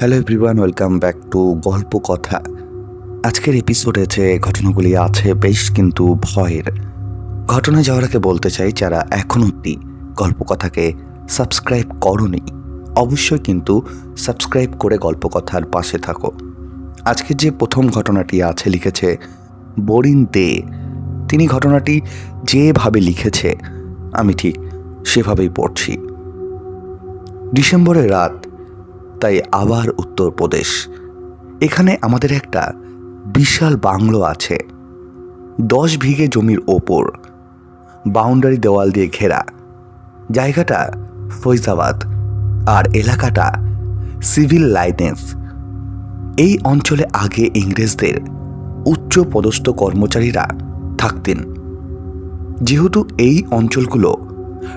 Hello everyone welcome back to গল্প কথা আজকের এপিসোডে যে ঘটনাগুলি আছে, বেশ কিন্তু ভয়ের। ঘটনা যাওয়ার আগে বলতে চাই, যারা এখন অব্দি গল্প কথাকে সাবস্ক্রাইব করনি, অবশ্যই কিন্তু সাবস্ক্রাইব করে গল্প কথার পাশে থাকো। আজকের যে প্রথম ঘটনাটি আছে, লিখেছে বরিন দে তিনি ঘটনাটি যেভাবে লিখেছে, আমি ঠিক সেভাবেই পড়ছি। ডিসেম্বরের রাত তাই আবার উত্তরপ্রদেশ। এখানে আমাদের একটা বিশাল বাংলো আছে। দশ বিঘে জমির ওপর। বাউন্ডারি দেওয়াল দিয়ে ঘেরা। জায়গাটা ফৈজাবাদ। আর এলাকাটা সিভিল লাইনেস। এই অঞ্চলে আগে ইংরেজদের উচ্চ পদস্থ কর্মচারীরা থাকতেন। যেহেতু এই অঞ্চলগুলো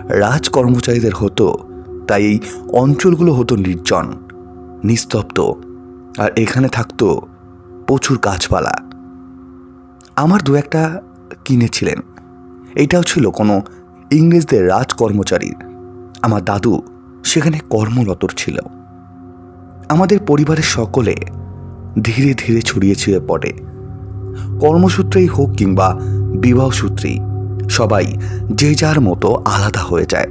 রাজ কর্মচারীদের হতো, তাই এই অঞ্চলগুলো হতো নির্জন। নিস্তব্ধ আর এখানে থাকতো প্রচুর গাছপালা। আমার দু একটা কিনেছিলেন। এইটাও ছিল কোনো ইংরেজদের রাজ কর্মচারীর। আমার দাদু সেখানে কর্মরত ছিল। আমাদের পরিবারের সকলে ধীরে ধীরে ছড়িয়ে ছিঁড়ে পড়ে। কর্মসূত্রেই হোক কিংবা বিবাহ সূত্রেই সবাই যে যার মতো আলাদা হয়ে যায়।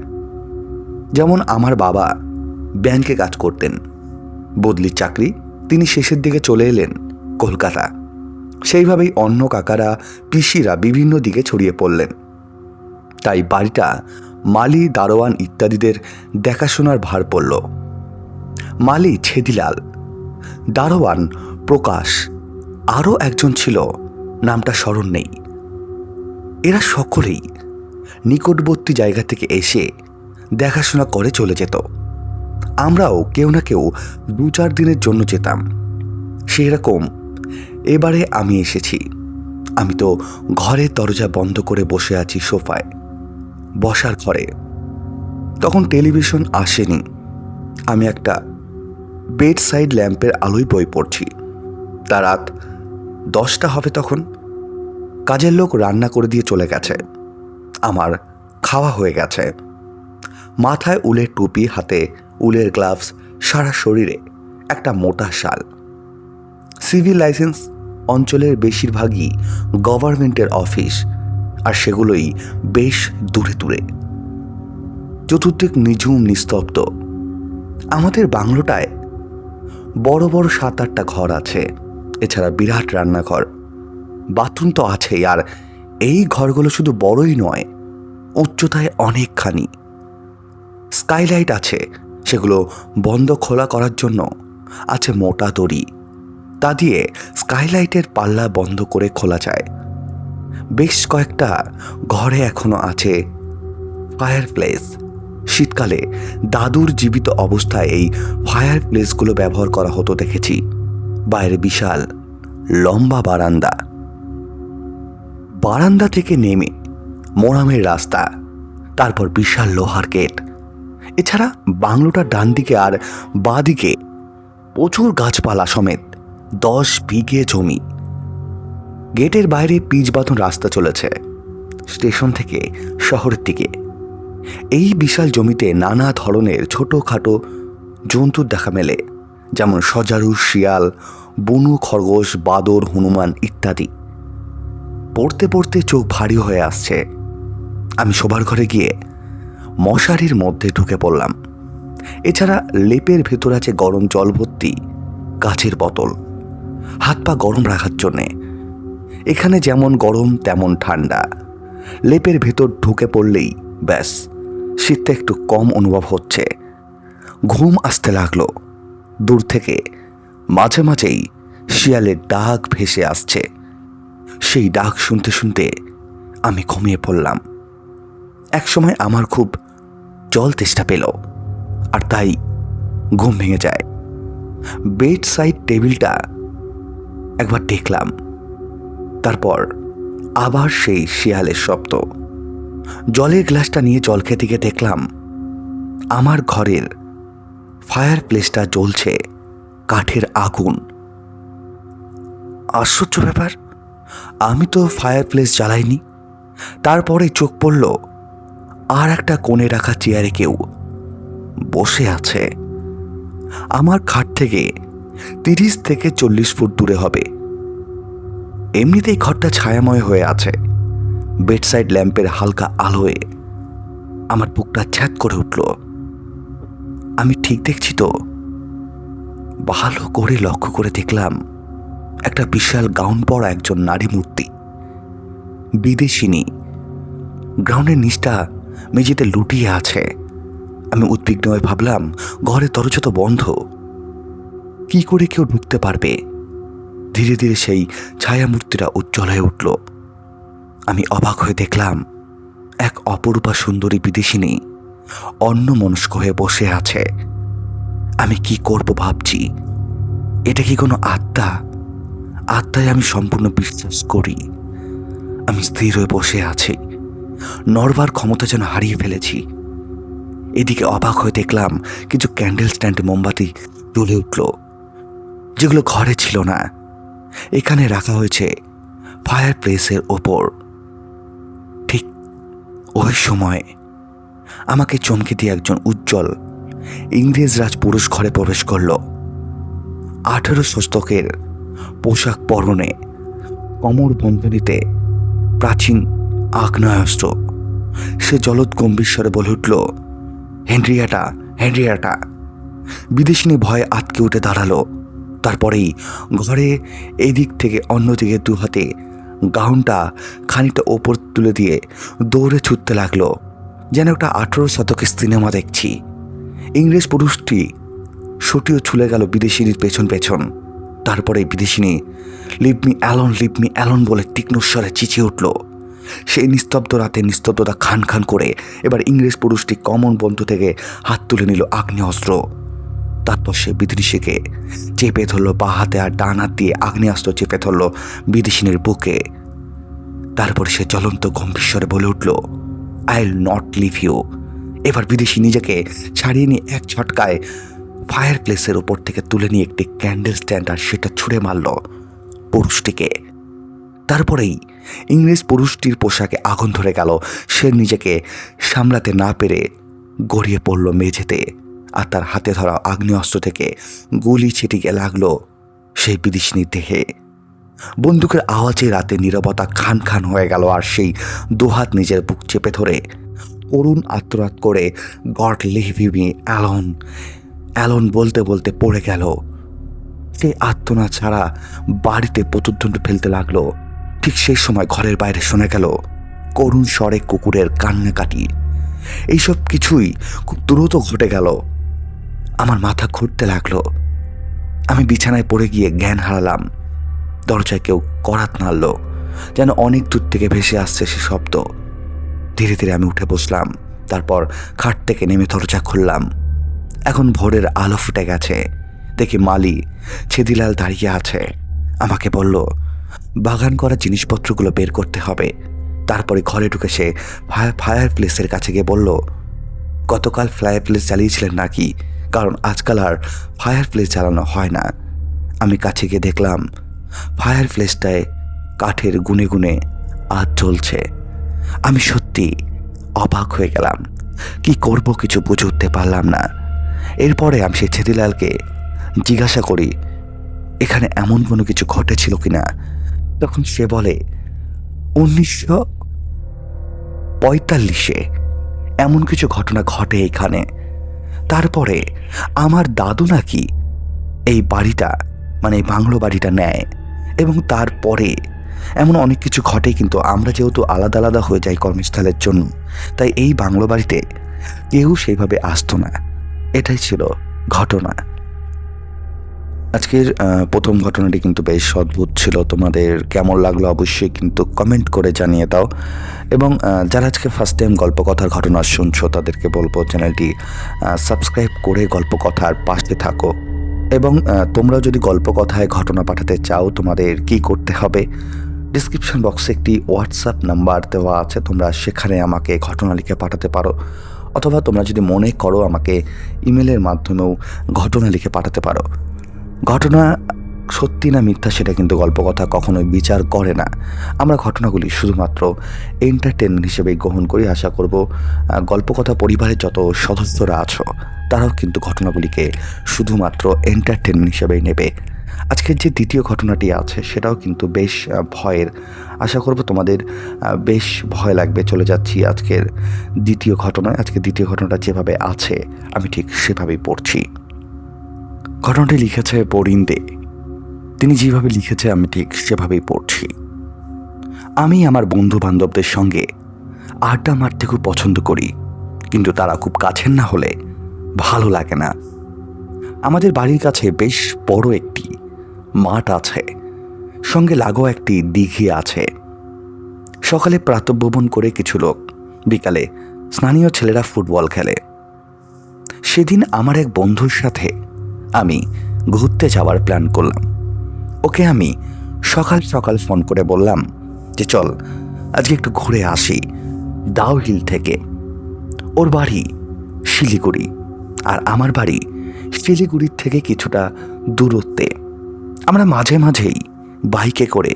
যেমন আমার বাবা ব্যাংকে কাজ করতেন। বদলির চাকরি, তিনি শেষের দিকে চলে এলেন কলকাতা। সেইভাবেই অন্য কাকারা, পিসিরা বিভিন্ন দিকে ছড়িয়ে পড়লেন। তাই বাড়িটা মালি, দারোয়ান ইত্যাদিদের দেখাশোনার ভার পড়ল। মালি ছেদিলাল, দারোয়ান প্রকাশ, আরও একজন ছিল, নামটা স্মরণ নেই। এরা সকলেই নিকটবর্তী জায়গা থেকে এসে দেখাশোনা করে চলে যেত। আমরাও কেউ না কেউ দু চার দিনের জন্য যেতাম। সেই রকম এবারে আমি এসেছি। আমি তো ঘরের দরজা বন্ধ করে বসে আছি সোফায়, বসার ঘরে। তখন টেলিভিশন আসেনি। আমি একটা বেড সাইড ল্যাম্পের আলোয় বই পড়ছি। তা রাত দশটা হবে তখন। কাজের লোক রান্না করে দিয়ে চলে গেছে। আমার খাওয়া হয়ে গেছে। মাথায় উলের টুপি হাতে উলের গ্লাভস সারা শরীরে একটা মোটা শাল। সিভিল লাইসেন্স অঞ্চলের বেশিরভাগই গভর্নমেন্টের অফিস, আর সেগুলোই বেশ দূরে দূরে। চতুর্দিক নিঝুম, নিস্তব্ধ। আমাদের বাংলোটায় বড় বড় সাত আটটা ঘর আছে, এছাড়া বিরাট রান্নাঘর। বাথরুম তো আছেই, আর এই ঘরগুলো শুধু বড়ই নয়, উচ্চতায় অনেকখানি। স্কাইলাইট আছে সেগুলো বন্ধ খোলা করার জন্য আছে মোটা দড়ি। তা দিয়ে স্কাইলাইটের পাল্লা বন্ধ করে খোলা যায়। বেশ কয়েকটা ঘরে এখনও আছে ফায়ার প্লেস শীতকালে দাদুর জীবিত অবস্থায় এই ফায়ার প্লেসগুলো ব্যবহার করা হতো দেখেছি। বাইরে বিশাল লম্বা বারান্দা। বারান্দা থেকে নেমে মোরামের রাস্তা, তারপর বিশাল লোহার গেট। এছাড়া বাংলোটার ডান দিকে আর বাঁ দিকে প্রচুর গাছপালা সমেত দশ বিঘে জমি। গেটের বাইরে পিচ বাঁধন রাস্তা চলেছে, স্টেশন থেকে শহরের দিকে। এই বিশাল জমিতে নানা ধরনের ছোটোখাটো জন্তুর দেখা মেলে, যেমন সজারু, শিয়াল, বনু, খরগোশ, বাদর, হনুমান ইত্যাদি। পড়তে পড়তে চোখ ভারী হয়ে আসছে। আমি শোবার ঘরে গিয়ে মশারির মধ্যে ঢুকে পড়লাম। এছাড়া লেপের ভেতর আছে গরম জল ভর্তি কাচের বোতল। হাত পা গরম রাখার জন্যে। এখানে যেমন গরম, তেমন ঠান্ডা। লেপের ভেতর ঢুকে পড়লেই ব্যাস, শীতটা একটু কম অনুভব হচ্ছে। ঘুম আসতে লাগল। দূর থেকে মাঝে মাঝেই শিয়ালের ডাক ভেসে আসছে। সেই ডাক শুনতে শুনতে আমি ঘুমিয়ে পড়লাম। একসময় আমার খুব জল তেষ্টা পেল, আর তাই ঘুম ভেঙে যায়। বেড সাইড টেবিলটা একবার দেখলাম। তারপর আবার সেই শিয়ালের শব্দ। জলের গ্লাসটা নিয়ে জল খেতে গিয়ে দেখলাম, আমার ঘরের ফায়ার প্লেসটা জ্বলছে কাঠের আগুন। আশ্চর্য ব্যাপার, আমি তো ফায়ার প্লেস জ্বালাইনি। তারপরে চোখ পড়ল আর একটা কোণে রাখা চেয়ারে কেউ বসে আছে। আমার খাট থেকে তিরিশ থেকে চল্লিশ ফুট দূরে হবে। এমনিতেই ঘরটা ছায়াময় হয়ে আছে। বেডসাইড ল্যাম্পের হালকা আলোয় আমার বুকটা ছ্যাদ করে উঠল। আমি ঠিক দেখছি তো। ভালো করে লক্ষ্য করে দেখলাম একটা বিশাল গাউন পরা একজন নারী মূর্তি। বিদেশিনী। গ্রাউন্ডের নিচটা মেঝেতে লুটিয়ে আছে। আমি উদ্বিগ্ন হয়ে ভাবলাম ঘরে দরজা তো বন্ধ। কি করে কেউ ঢুকতে পারবে? ধীরে ধীরে সেই ছায়ামূর্তিটা উজ্জ্বল হয়ে উঠল। আমি অবাক হয়ে দেখলাম, এক অপরূপা সুন্দরী বিদেশিনী অন্য মনস্ক হয়ে বসে আছে। আমি কি করব ভাবছি? এটা কি কোনো আত্মা? আত্মায় আমি সম্পূর্ণ বিশ্বাস করি। আমি স্থির হয়ে বসে আছি। নড়বার ক্ষমতা যেন হারিয়ে ফেলেছি। এদিকে অবাক হয়ে দেখলাম কিছু ক্যান্ডেল স্ট্যান্ডে মোমবাতি জ্বলে উঠল, যেগুলো ঘরে ছিল না। এখানে রাখা হয়েছে ফায়ার প্লেসের ওপর। ঠিক ওই সময় আমাকে চমকে দিয়ে একজন উজ্জ্বল ইংরেজ রাজ পুরুষ ঘরে প্রবেশ করল। আঠেরো শতকের পোশাক পরনে কমর বন্ধনীতে প্রাচীন আগ্নেয়াস্ত্র। সে জলদ গম্ভীর বলে উঠল, হেনরিয়াটা হেনরিয়াটা। বিদেশিনী ভয়ে আটকে উঠে দাঁড়াল। তারপরেই ঘরে এদিক থেকে অন্যদিকে দু হাতে গাউনটা খানিকটা ওপর তুলে দিয়ে দৌড়ে ছুটতে লাগল। যেন একটা আঠেরো শতকের সিনেমা দেখছি। ইংরেজ পুরুষটি ছুটিও ছুলে গেল বিদেশিনীর পেছন পেছন। তারপরে বিদেশিনী লিপমি অ্যালন লিপমি অ্যালন বলে তীক্ষ্ণস্বরে চিচিয়ে উঠল। সেই নিস্তব্ধ রাতে নিস্তব্ধতা খান খান করে এবার ইংরেজ পুরুষটি কমন বন্ধু থেকে হাত তুলে নিল আগ্নেয় অস্ত্র তারপর সে বিদেশিকে চেপে ধরল বা হাতে আর ডান হাত দিয়ে আগ্নেয়াস্ত্র চেপে ধরল বিদেশিনীর বুকে। তারপর সে জ্বলন্ত গম্ভীর বলে উঠল আই নট লিভ ইউ এবার বিদেশি নিজেকে ছাড়িয়ে নিয়ে এক ছটকায় ফায়ার প্লেসের ওপর থেকে তুলে নিয়ে একটি ক্যান্ডেল স্ট্যান্ড আর সেটা ছুঁড়ে মারল পুরুষটিকে। তারপরেই ইংরেজ পুরুষটির পোশাকে আগুন ধরে গেল। সে নিজেকে সামলাতে না পেরে গড়িয়ে পড়ল মেঝেতে আর তার হাতে ধরা আগ্নেয়াস্ত্র থেকে গুলি ছিটিকে লাগল সেই বিদেশিনীর দেহে। বন্দুকের আওয়াজে রাতে নীরবতা খান খান হয়ে গেল আর সেই দুহাত নিজের বুক চেপে ধরে করুণ আত্মরাত করে গড লিভিমি অ্যালন। অ্যালন বলতে বলতে পড়ে গেল। সে আত্মনা ছাড়া বাড়িতে প্রতিদ্বন্দ্ব ফেলতে লাগল। ঠিক সেই সময় ঘরের বাইরে শোনা গেল, করুণ স্বরে কুকুরের কান্নাকাটি। এইসব কিছুই খুব দ্রুত ঘটে গেল। আমার মাথা ঘুরতে লাগল। আমি বিছানায় পড়ে গিয়ে জ্ঞান হারালাম। দরজায় কেউ করাত নাড়ল, যেন অনেক দূর থেকে ভেসে আসছে সে শব্দ। ধীরে ধীরে আমি উঠে বসলাম, তারপর খাট থেকে নেমে দরজা খুললাম। এখন ভোরের আলো ফুটে গেছে। দেখি মালি, ছেদিলাল দাঁড়িয়ে আছে। আমাকে বলল বাগান করা জিনিসপত্রগুলো বের করতে হবে। তারপরে ঘরে ঢুকে সে ফায়ার ফায়ার প্লেসের কাছে গিয়ে বলল, গতকাল ফায়ার প্লেস চালিয়েছিলেন নাকি? কারণ আজকাল আর ফায়ার প্লেস চালানো হয় না। আমি কাছে গিয়ে দেখলাম, ফায়ার প্লেসটায় কাঠের গুনে গুনে আজ চলছে আমি সত্যি অবাক হয়ে গেলাম। কি করব কিছু বুঝে উঠতে পারলাম না। এরপরে আমি সেই ছেদিলালকে জিজ্ঞাসা করি, এখানে এমন কোনো কিছু ঘটেছিল কিনা? তখন সে বলে, উনিশশো পঁয়তাল্লিশে এমন কিছু ঘটনা ঘটে এখানে। তারপরে আমার দাদু নাকি এই বাড়িটা মানে এই বাংলো বাড়িটা নেয় এবং তারপরে এমন অনেক কিছু ঘটে কিন্তু আমরা যেহেতু আলাদা আলাদা হয়ে যাই কর্মস্থলের জন্য, তাই এই বাংলো বাড়িতে কেউ সেইভাবে আসতো না। এটাই ছিল ঘটনা। আজকের প্রথম ঘটনাটি কিন্তু বেশ অদ্ভুত ছিল। তোমাদের কেমন লাগল অবশ্যই কিন্তু কমেন্ট করে জানিয়ে দাও। এবং যারা আজকে ফার্স্ট টাইম গল্প কথার ঘটনা শুনছো, তাদেরকে বলব চ্যানেলটি সাবস্ক্রাইব করে গল্প কথার পাশে থাকো। এবং তোমরা যদি গল্প কথায় ঘটনা পাঠাতে চাও, তোমাদের কি করতে হবে? ডিসক্রিপশন বক্সে একটি হোয়াটসঅ্যাপ নাম্বার দেওয়া আছে। তোমরা সেখানে আমাকে ঘটনা লিখে পাঠাতে পারো। অথবা তোমরা যদি মনে করো আমাকে ইমেলের মাধ্যমেও ঘটনা লিখে পাঠাতে পারো। ঘটনা সত্যি না মিথ্যা সেটা কিন্তু গল্পকথা কখনোই বিচার করে না। আমরা ঘটনাগুলি শুধুমাত্র এন্টারটেনমেন্ট হিসেবেই গ্রহণ করি। আশা করব গল্পকথা পরিবারের যত সদস্যরা আছো, তারাও কিন্তু ঘটনাগুলিকে শুধুমাত্র এন্টারটেনমেন্ট হিসেবেই নেবে। আজকের যে দ্বিতীয় ঘটনাটি আছে, সেটাও কিন্তু বেশ ভয়ের। আশা করব তোমাদের বেশ ভয় লাগবে। চলে যাচ্ছি আজকের দ্বিতীয় ঘটনায়। আজকে দ্বিতীয় ঘটনাটা যেভাবে আছে, আমি ঠিক সেভাবেই পড়ছি। ঘটনাটি লিখেছে পরিন্দে তিনি যেভাবে লিখেছে, আমি ঠিক সেভাবেই পড়ছি। আমি আমার বন্ধু বান্ধবদের সঙ্গে আড্ডা মারতে খুব পছন্দ করি, কিন্তু তারা খুব কাছের না হলে ভালো লাগে না। আমাদের বাড়ির কাছে বেশ বড় একটি মাঠ আছে, সঙ্গে লাগোয়া একটি দিঘি আছে। সকালে প্রাতভ্রমণ করে কিছু লোক বিকালে স্থানীয় ছেলেরা ফুটবল খেলে। সেদিন আমার এক বন্ধুর সাথে আমি ঘুরতে যাওয়ার প্ল্যান করলাম। ওকে আমি সকাল সকাল ফোন করে বললাম যে, চল, আজকে একটু ঘুরে আসি দাও হিল থেকে। ওর বাড়ি শিলিগুড়ি আর আমার বাড়ি শিলিগুড়ির থেকে কিছুটা দূরত্বে। আমরা মাঝে মাঝেই বাইকে করে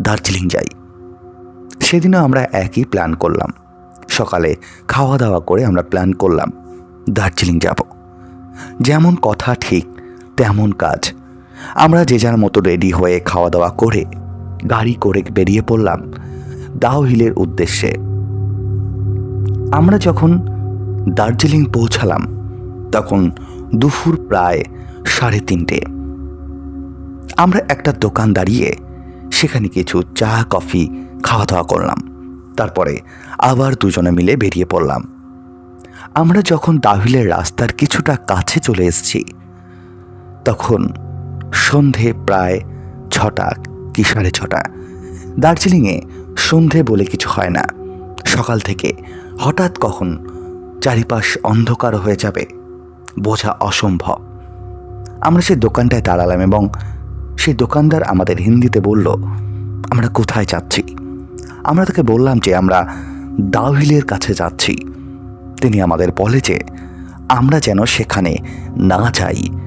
দার্জিলিং যাই। সেদিনও আমরা একই প্ল্যান করলাম। সকালে খাওয়া দাওয়া করে আমরা প্ল্যান করলাম দার্জিলিং যাব। যেমন কথা ঠিক তেমন কাজ। আমরা যে যার মতো রেডি হয়ে খাওয়া দাওয়া করে গাড়ি করে বেরিয়ে পড়লাম দাও হিলের উদ্দেশ্যে। আমরা যখন দার্জিলিং পৌঁছালাম, তখন দুপুর প্রায় সাড়ে তিনটে। আমরা একটা দোকান দাঁড়িয়ে সেখানে কিছু চা, কফি খাওয়া দাওয়া করলাম। তারপরে আবার দুজনে মিলে বেরিয়ে পড়লাম। আমরা যখন দাহিলের রাস্তার কিছুটা কাছে চলে এসেছি তখন সন্ধে প্রায় ছটা, কি সাড়ে ছটা। দার্জিলিংয়ে সন্ধে বলে কিছু হয় না। সকাল থেকে হঠাৎ কখন চারিপাশ অন্ধকার হয়ে যাবে, বোঝা অসম্ভব। আমরা সেই দোকানটায় দাঁড়ালাম এবং সেই দোকানদার আমাদের হিন্দিতে বলল, আমরা কোথায় যাচ্ছি? আমরা তাকে বললাম যে, আমরা দাওহিলের কাছে যাচ্ছি। তিনি আমাদের বলে যে, আমরা যেন সেখানে না যাই।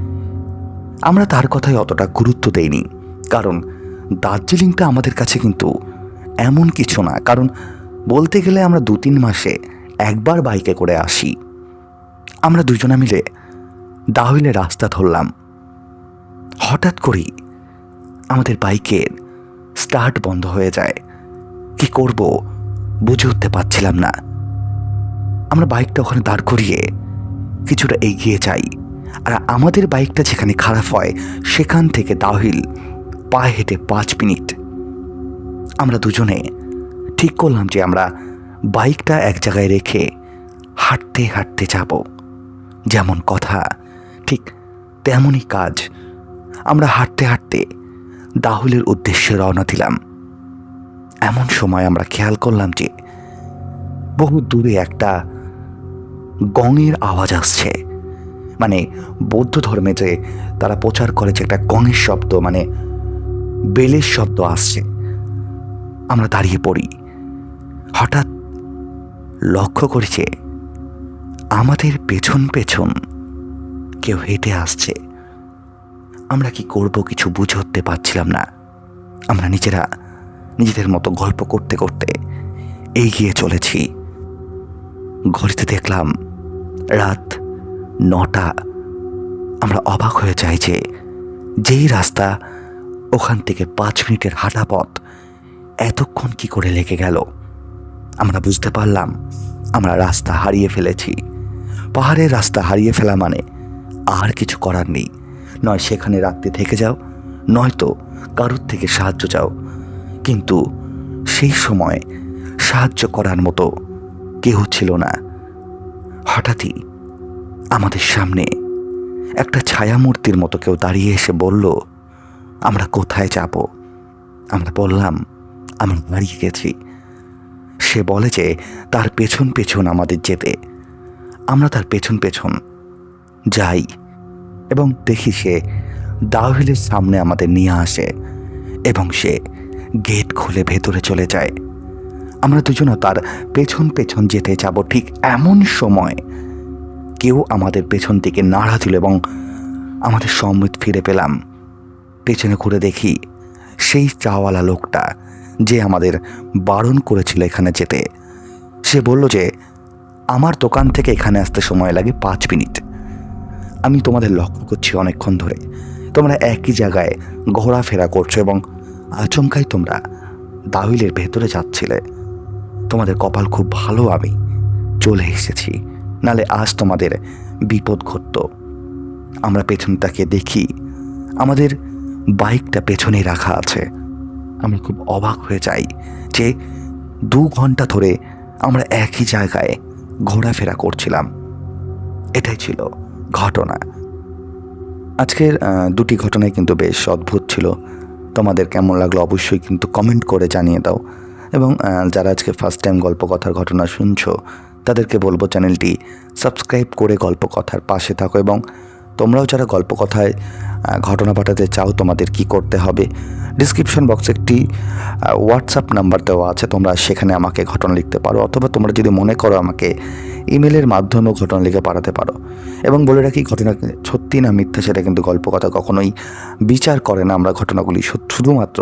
আমরা তার কথায় অতটা গুরুত্ব দেইনি, কারণ দার্জিলিংটা আমাদের কাছে কিন্তু এমন কিছু না, কারণ বলতে গেলে আমরা দু তিন মাসে একবার বাইকে করে আসি। আমরা দুজনে মিলে দাহিলে রাস্তা ধরলাম। হঠাৎ করেই আমাদের বাইকের স্টার্ট বন্ধ হয়ে যায়। কি করব বুঝে উঠতে পারছিলাম না। আমরা বাইকটা ওখানে দাঁড় করিয়ে কিছুটা এগিয়ে যাই। আর আমাদের বাইকটা যেখানে খারাপ হয়, সেখান থেকে দাহিল পায়ে হেঁটে পাঁচ মিনিট। আমরা দুজনে ঠিক করলাম যে আমরা বাইকটা এক জায়গায় রেখে হাঁটতে হাঁটতে যাব। যেমন কথা, ঠিক তেমনই কাজ। আমরা হাঁটতে হাঁটতে দাহুলের উদ্দেশ্যে রওনা দিলাম। এমন সময় আমরা খেয়াল করলাম যে বহু দূরে একটা গঙের আওয়াজ আসছে। মানে বৌদ্ধ ধর্মে যে তারা প্রচার করে যে একটা গঙের শব্দ মানে বেলের শব্দ আসছে, আমরা দাঁড়িয়ে পড়ি। হঠাৎ লক্ষ্য করেছে আমাদের পেছন পেছন কেউ হেঁটে আসছে। আমরা কি করব কিছু বুঝে উঠতে পারছিলাম না। আমরা নিজেরা নিজেদের মতো গল্প করতে করতে এগিয়ে চলেছি। ঘড়িতে দেখলাম রাত নটা। আমরা অবাক হয়ে যাই যে যেই রাস্তা ওখান থেকে পাঁচ মিনিটের হাঁটা পথ এতক্ষণ কি করে লেগে গেল? আমরা বুঝতে পারলাম আমরা রাস্তা হারিয়ে ফেলেছি। পাহাড়ের রাস্তা হারিয়ে ফেলা মানে আর কিছু করার নেই। নয় সেখানে রাত্রে থেকে যাও নয়তো কারোর থেকে সাহায্য চাও। কিন্তু সেই সময় সাহায্য করার মতো কেউ ছিল না। হঠাৎই আমাদের সামনে। একটা ছায়ামূর্তির মতো কেউ দাঁড়িয়ে এসে বলল, আমরা কোথায় যাব? আমরা বললাম আমরা দাঁড়িয়ে গেছি। সে বলে যে, তার পেছন পেছন আমাদের যেতে। আমরা তার পেছন পেছন যাই এবং দেখি সে দাওহিলের সামনে আমাদের নিয়ে আসে এবং সে গেট খুলে ভেতরে চলে যায়। আমরা দুজনও তার পেছন পেছন যেতে যাব ঠিক এমন সময় কেউ আমাদের পেছন দিকে নাড়া দিল এবং আমাদের সম্মিত ফিরে পেলাম। পেছনে ঘুরে দেখি সেই চাওয়ালা লোকটা যে আমাদের বারণ করেছিল এখানে যেতে। সে বলল যে, আমার দোকান থেকে এখানে আসতে সময় লাগে পাঁচ মিনিট। আমি তোমাদের লক্ষ্য করছি অনেকক্ষণ ধরে। তোমরা একই জায়গায় ঘোরাফেরা করছ এবং আচমকাই তোমরা দাবিলের ভেতরে যাচ্ছিলে। তোমাদের কপাল খুব ভালো আমি চলে এসেছি। নালে আজ তোমাদের বিপদ ঘটত। আমরা পেছন তাকে দেখি, আমাদের বাইকটা পেছনে রাখা আছে। আমরা খুব অবাক হয়ে যাই যে দু ঘণ্টা ধরে আমরা একই জায়গায় ঘোরাফেরা করছিলাম। এটাই ছিল ঘটনা। আজকের দুটি ঘটনাই কিন্তু বেশ অদ্ভুত ছিল। তোমাদের কেমন লাগল অবশ্যই কিন্তু কমেন্ট করে জানিয়ে দাও। এবং যারা আজকে ফার্স্ট টাইম গল্প কথার ঘটনা শুনছো তাদেরকে বলব চ্যানেলটি সাবস্ক্রাইব করে গল্প কথার পাশে থাকো এবং তোমরাও যারা গল্প কথায় ঘটনা পাঠাতে চাও তোমাদের কি করতে হবে ডিসক্রিপশন বক্সে একটি হোয়াটসঅ্যাপ নাম্বার দেওয়া আছে, তোমরা সেখানে আমাকে ঘটনা লিখতে পারো অথবা তোমরা যদি মনে করো আমাকে ইমেলের মাধ্যমেও ঘটনা লিখে পাঠাতে পারো। এবং বলে রাখি, ঘটনা সত্যি না মিথ্যা সেটা কিন্তু গল্প কথা কখনোই বিচার করে না। আমরা ঘটনাগুলি শুধুমাত্র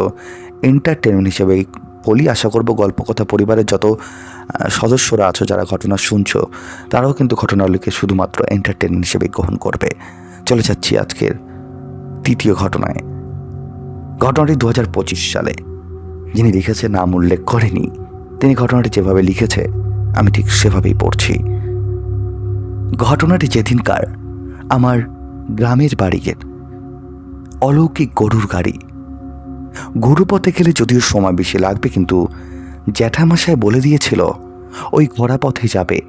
এন্টারটেনমেন্ট হিসেবে বলি, আশা করব গল্প কথা পরিবারের যত সদস্যরা আছো, যারা ঘটনা শুনছো, তারাও কিন্তু ঘটনাগুলিকে শুধুমাত্র এন্টারটেনমেন্ট হিসেবে গ্রহণ করবে। চলে যাচ্ছি আজকের তৃতীয় ঘটনায়। ঘটনাটি দু হাজার পঁচিশ সালে। যিনি লিখেছে নাম উল্লেখ করেনি। তিনি ঘটনাটি যেভাবে লিখেছে, আমি ঠিক সেভাবেই পড়ছি। ঘটনাটি যেদিনকার আমার গ্রামের বাড়ির অলৌকিক গরুর গাড়ি গরুপথে গেলে যদিও সময় বেশি লাগবে, কিন্তু জ্যাঠামশাই বলে দিয়েছিল, ওই ঘোড়া পথে যাবে।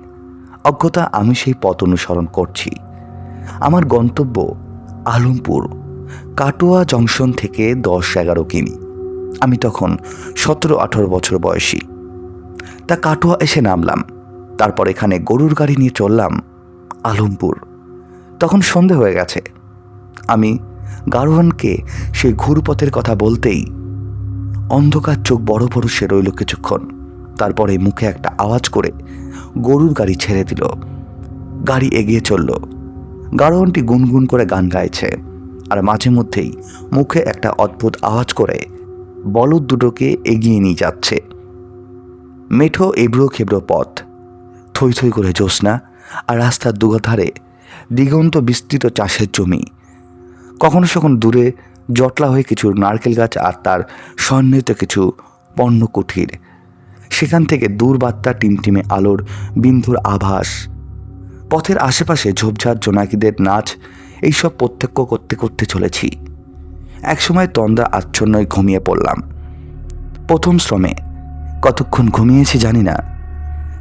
অজ্ঞতা আমি সেই পথ অনুসরণ করছি। আমার গন্তব্য আলমপুর, কাটোয়া জংশন থেকে দশ এগারো কিমি। আমি তখন সতেরো আঠারো বছর বয়সী। তা কাটোয়া এসে নামলাম। তারপর এখানে গরুর গাড়ি নিয়ে চললাম আলমপুর। তখন সন্ধে হয়ে গেছে। আমি গারোয়ানকে সেই ঘুরপথের কথা বলতেই অন্ধকার চোখ বড় বড় সে রইল কিছুক্ষণ। তারপরে মুখে একটা আওয়াজ করে গরুর গাড়ি ছেড়ে দিল। গাড়ি এগিয়ে চলল। গারোয়ানটি গুনগুন করে গান গাইছে আর মাঝে মধ্যেই মুখে একটা অদ্ভুত আওয়াজ করে বলদ দুটোকে এগিয়ে নিয়ে যাচ্ছে। মেঠো এবড়ো খেবড়ো পথ, থই থই করে জ্যোৎস্না আর রাস্তার দুধারে দিগন্ত বিস্তৃত চাষের জমি। কখনো সখন দূরে জটলা হয়ে কিছু নারকেল গাছ আর তার সন্নিহিত কিছু পণ্য কুঠির সেখান থেকে দূরবার্তা টিমটিমে আলোর বিন্দুর আভাস। পথের আশেপাশে ঝোপঝাড়, জোনাকিদের নাচ, এইসব প্রত্যক্ষ করতে করতে চলেছি। একসময় তন্দা আচ্ছন্নয় ঘুমিয়ে পড়লাম। প্রথম শ্রমে। কতক্ষণ ঘুমিয়েছি জানি না।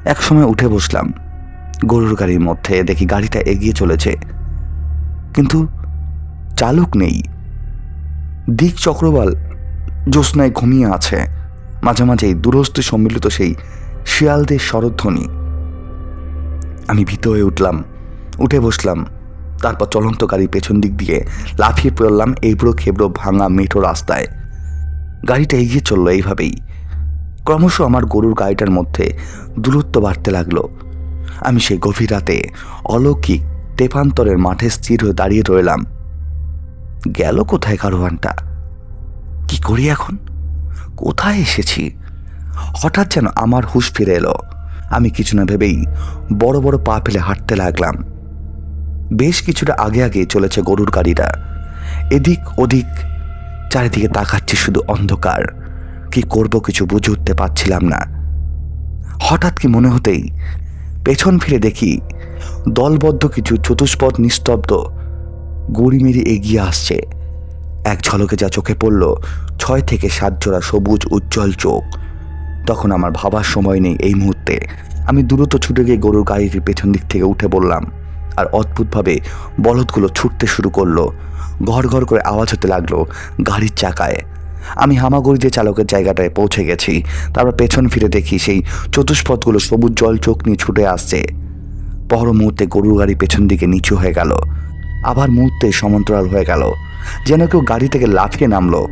একসময় উঠে বসলাম। গরুর গাড়ির মধ্যে দেখি গাড়িটা এগিয়ে চলেছে। কিন্তু চালক নেই। দিক চক্রবাল জ্যোৎস্নায় ঘুমিয়ে আছে। মাঝে মাঝেই দূরস্থ সম্মিলিত সেই শিয়ালদের শরধ্বনি আমি ভীত হয়ে উঠলাম, উঠে বসলাম, তারপর চলন্ত গাড়ির পেছন দিক দিয়ে লাফিয়ে পড়লাম এবড়ো খেবড়ো ভাঙা মেঠো রাস্তায়। গাড়িটা এগিয়ে চলল এইভাবেই। ক্রমশ আমার গরুর গাড়িটার মধ্যে দূরত্ব বাড়তে লাগল। আমি সেই গভীর রাতে অলৌকিক তেপান্তরের মাঠে স্থির হয়ে দাঁড়িয়ে রইলাম। গেল কোথায় কারোয়ানটা? কি করি এখন? কোথায় এসেছি? হঠাৎ যেন আমার হুঁশ ফিরে এলো। আমি কিছু না ভেবেই বড় বড় পা ফেলে হাঁটতে লাগলাম। বেশ কিছুটা আগে আগে চলেছে গরুর গাড়িটা। এদিক ওদিক চারিদিকে তাকাচ্ছি শুধু অন্ধকার। কি করব কিছু বুঝে উঠতে পারছিলাম না। হঠাৎ কি মনে হতেই পেছন ফিরে দেখি দলবদ্ধ কিছু চতুষ্পদ নিস্তব্ধ গড়ি মেরে এগিয়ে আসছে। এক ঝলকে যা চোখে পড়ল, ছয় থেকে সাত জোড়া সবুজ উজ্জ্বল চোখ। তখন আমার ভাবার সময় নেই এই মুহূর্তে। আমি দ্রুত ছুটে গিয়ে গরুর গাড়িটির পেছন দিক থেকে উঠে পড়লাম আর অদ্ভুতভাবে বলদগুলো ছুটতে শুরু করল। ঘর ঘর করে আওয়াজ হতে লাগল গাড়ির চাকায়। আমি হামাগুড়ি যে চালকের জায়গাটায় পৌঁছে গেছি, তারপর পেছন ফিরে দেখি সেই চতুষ্পথগুলো সবুজ জল চোখ নিয়ে ছুটে আসছে। পর মুহূর্তে গরুর গাড়ি পেছন দিকে নিচু হয়ে গেল। আবার মুহূর্তে সমান্তরাল হয়ে গেল। যেন কেউ গাড়ি থেকে লাফিয়ে নামলো।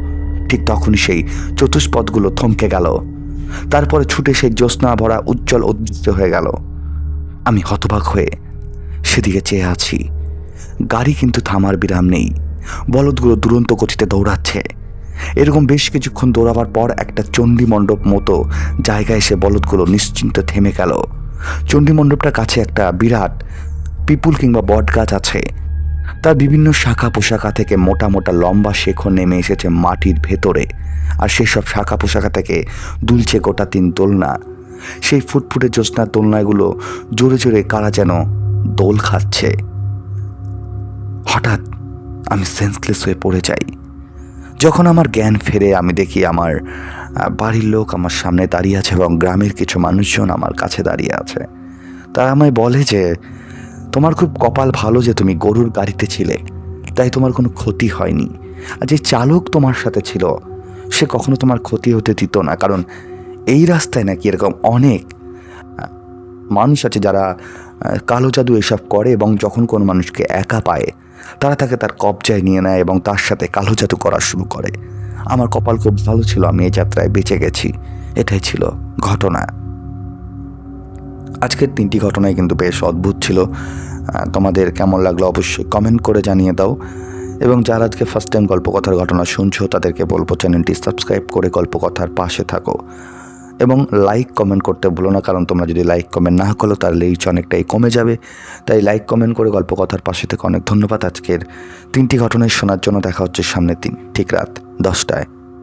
ঠিক তখনই সেই চতুষ্পথগুলো থমকে গেল। তারপরে ছুটে সেই জ্যোৎস্না ভরা উজ্জ্বল অদৃশ্য হয়ে গেল। আমি হতবাক হয়ে সেদিকে চেয়ে আছি। গাড়ি কিন্তু থামার বিরাম নেই। বলদগুলো দুরন্ত গতিতে দৌড়াচ্ছে। এরকম বেশ কিছুক্ষণ দৌড়াবার পর একটা চণ্ডী মণ্ডপ মতো জায়গায় এসে বলদগুলো নিশ্চিন্ত থেমে গেল। চণ্ডী মণ্ডপটার কাছে একটা বিরাট পিপুল কিংবা বট গাছ আছে। তার বিভিন্ন শাখা পোশাকা থেকে মোটা মোটা লম্বা শেখর নেমে এসেছে মাটির ভেতরে। আর সেসব শাখা পোশাকা থেকে দুলছে গোটা তিন দোলনা সেই ফুটফুটে জ্যোৎস্নার দোলনাগুলো জোরে জোরে কারা যেন দোল খাচ্ছে। হঠাৎ আমি সেন্সলেস হয়ে পড়ে যাই। যখন আমার জ্ঞান ফেরে, আমি দেখি আমার বাড়ির লোক আমার সামনে দাঁড়িয়ে আছে এবং গ্রামের কিছু মানুষজন আমার কাছে দাঁড়িয়ে আছে। তারা আমায় বলে যে তোমার খুব কপাল ভালো যে তুমি গরুর গাড়িতে ছিলে, তাই তোমার কোনো ক্ষতি হয়নি। আর যে চালক তোমার সাথে ছিল, সে কখনো তোমার ক্ষতি হতে দিত না, কারণ এই রাস্তায় নাকি এরকম অনেক মানুষ আছে যারা কালো জাদু এসব করে এবং যখন কোনো মানুষকে একা পায়, তারা তাকে তার কবজায় নিয়ে নেয় এবং তার সাথে কালো জাদু করা শুরু করে। আমার কপাল খুব ভালো ছিল, আমি এই যাত্রায় বেঁচে গেছি। এটাই ছিল ঘটনা। আজকের তিনটি ঘটনাই কিন্তু বেশ অদ্ভুত ছিল। তোমাদের কেমন লাগল অবশ্যই কমেন্ট করে জানিয়ে দাও। এবং যারা আজকে ফার্স্ট টাইম গল্পকথার ঘটনা শুনছো, তাদেরকে বলব চ্যানেলটি সাবস্ক্রাইব করে গল্পকথার পাশে থাকো। এবং লাইক কমেন্ট করতে ভুলো না, কারণ তোমরা যদি লাইক কমেন্ট না করো, তাহলে রিচ অনেকটাই কমে যাবে। তাই লাইক কমেন্ট করে গল্পকথার পাশে থেকে অনেক ধন্যবাদ। আজকের তিনটি ঘটনায় শোনার জন্য দেখা হচ্ছে সামনের দিন, ঠিক রাত দশটায়।